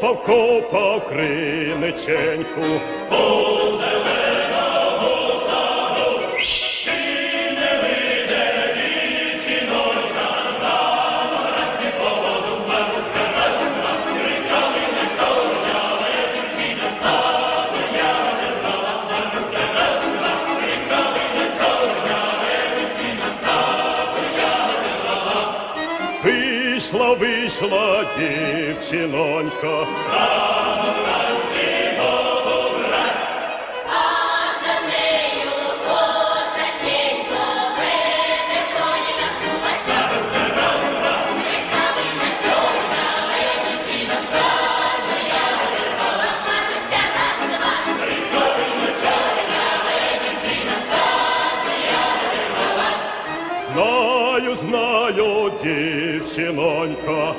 Копав, копав криниченьку, О, земле! прийшла дівчинонька. Знаю, знаю, дівчинонько,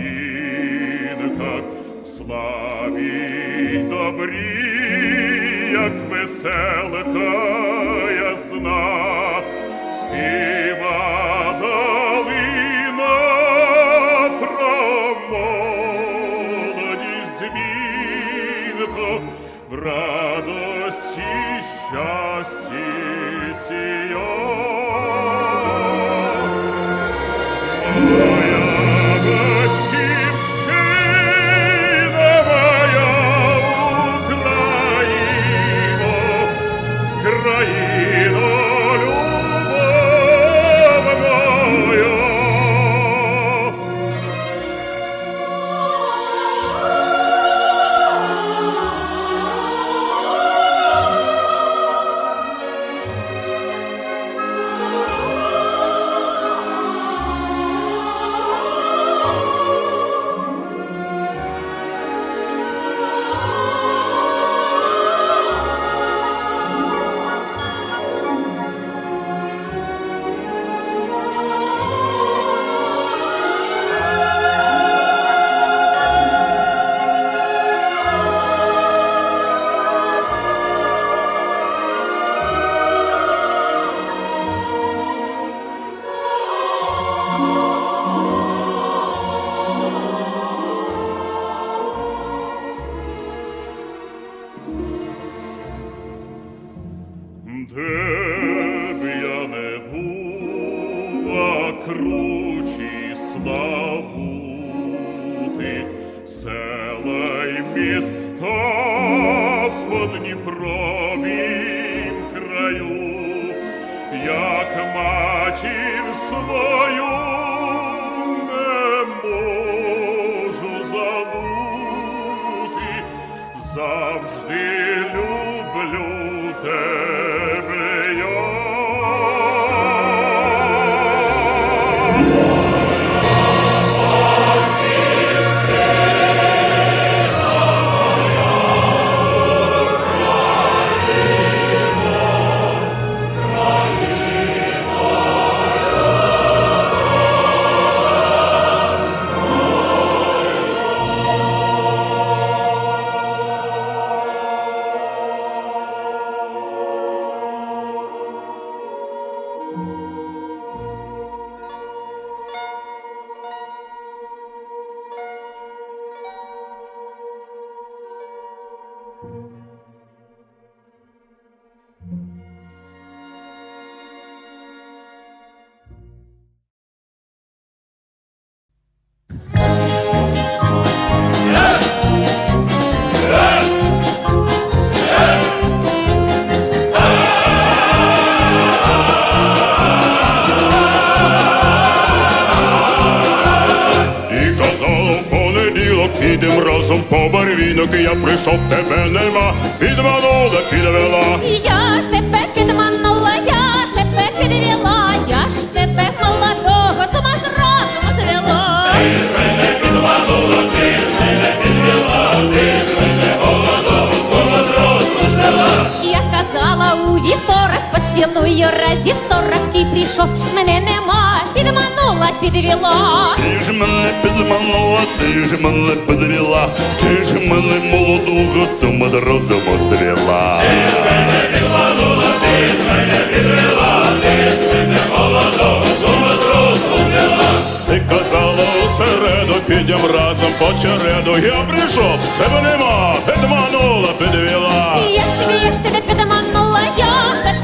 барвінках, в славі добрі, як веселка Hunde разом по барвінок, я прийшов, тебе нема, підманула, підвела. Я ж тебе підманула, я ж тебе підвела, я ж тебе молодого з ума зразу звела. Я поцілую разів сорок ти прийшов, мене нема, підманула, підвела. Ти ж мене підманула, ти ж мене підвела, ти ж мене молодого цьому розуму звела. Ти казала у середу, підем разом по череду. Я прийшов, тебе нема, підманула, підвела. Я ж тебе, я ж тебе підманула, я ж тебе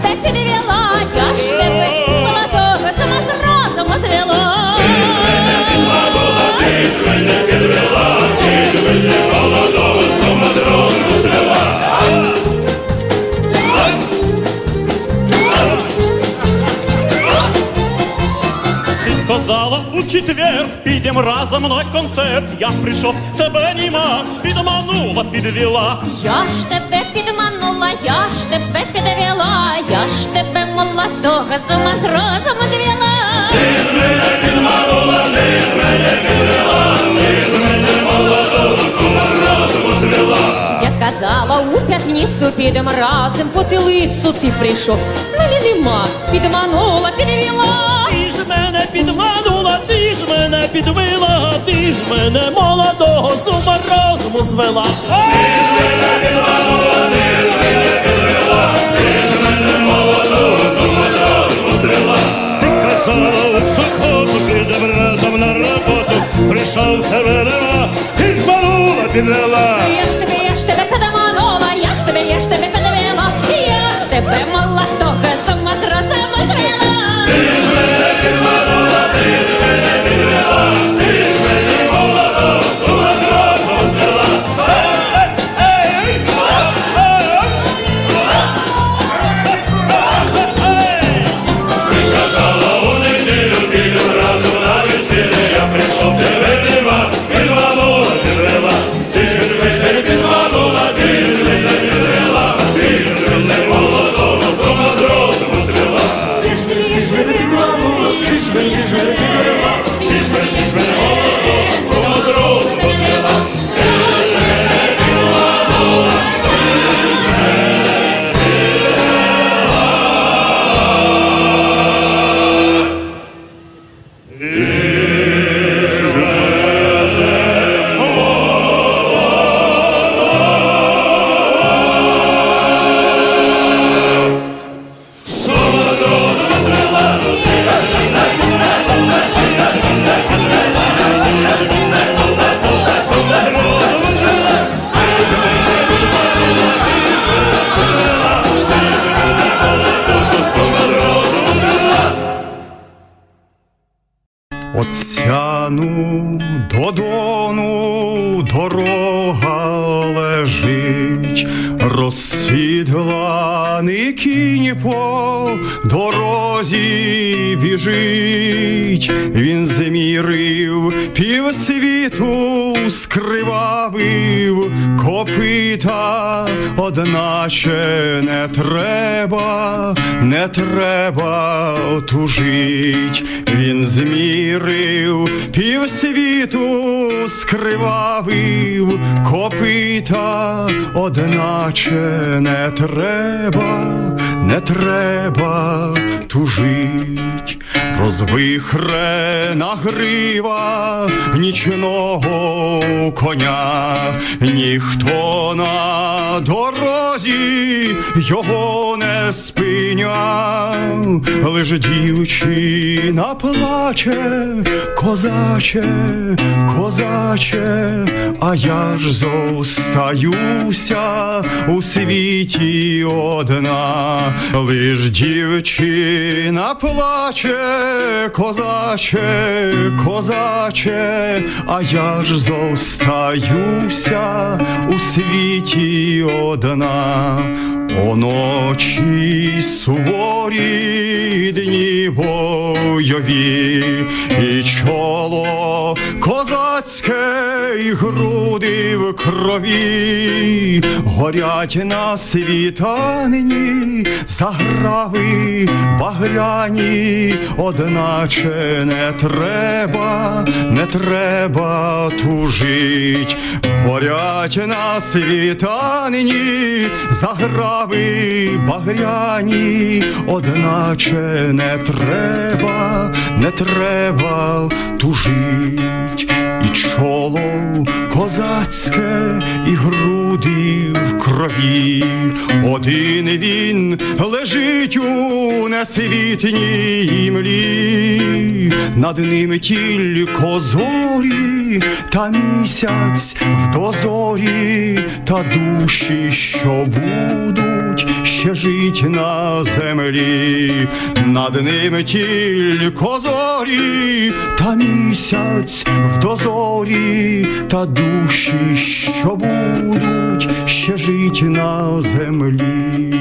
четвер, підем разом на концерт. Я прийшов, тебе нема, підманула, підвела. Я ж тебе підманула, я ж тебе підвела, я ж тебе молодого з ума з розуму звела. Я казала у п'ятницю підем разом по тилицю ти прийшов, мене нема, підманула, підвела. Підвила, ти ж мене молодого з ума розуму звела. Ти казала у суботу, підем разом на роботу. Прийшов тебе нема, підманула, підвела. Я ж тебе, я ж тебе подаманула, я ж тебе, я ж тебе подивила, я ж тебе молодого звела. Оцяну розсідланий кінь по дорозі біжить, він змірив півсвіту, скривавив копита, одначе не треба, не треба тужить, він змірив півсвіту, скривавив копита, одначе не треба, не треба тужить, розвихрена грива нічного коня, ніхто на дорозі його не спиняв, лиш дівчина плаче, козаче, козаче, а я ж зостаюся у світі одна, лиш дівчина плаче, козаче, козаче, а я ж зостаюся у світі одна. Оночі суворі дні бойові, і чоло козацьке, і груди в крові, горять на світанині заграви багряні, одначе не треба, не треба тужить, горять на світанині заграви багряні, одначе не треба, не треба тужить, чоло козацьке, і груди в крові, один він лежить у несвітній імлі, над ним тільки зорі, та місяць в дозорі, та душі, що будуть ще жить на землі, над ним тільки зорі, та місяць в дозорі, та душі, що будуть ще жить на землі.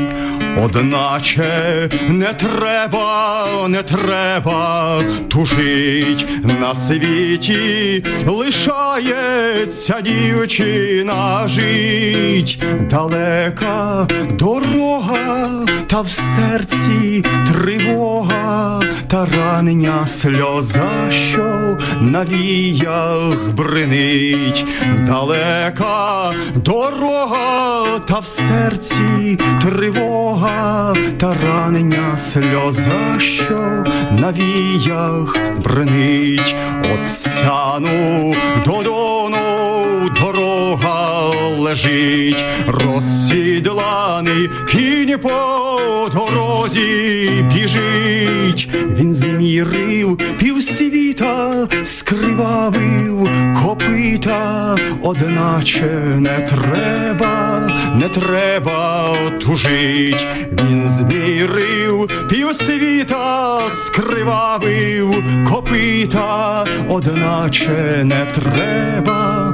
Одначе не треба, не треба тужить на світі, лишається дівчина жить, далека дорога, та в серці тривога, та ранення сльоза, що на віях бринить, далека дорога, та в серці тривога. Туга та ранення сльоза, що на віях бренить от сяну до дону дорога лежить, розсідланий кінь по дорозі біжить. Він змірив півсвіта, скривавив копита, одначе не треба, не треба тужить. Він змірив півсвіта, скривавив копита, одначе не треба.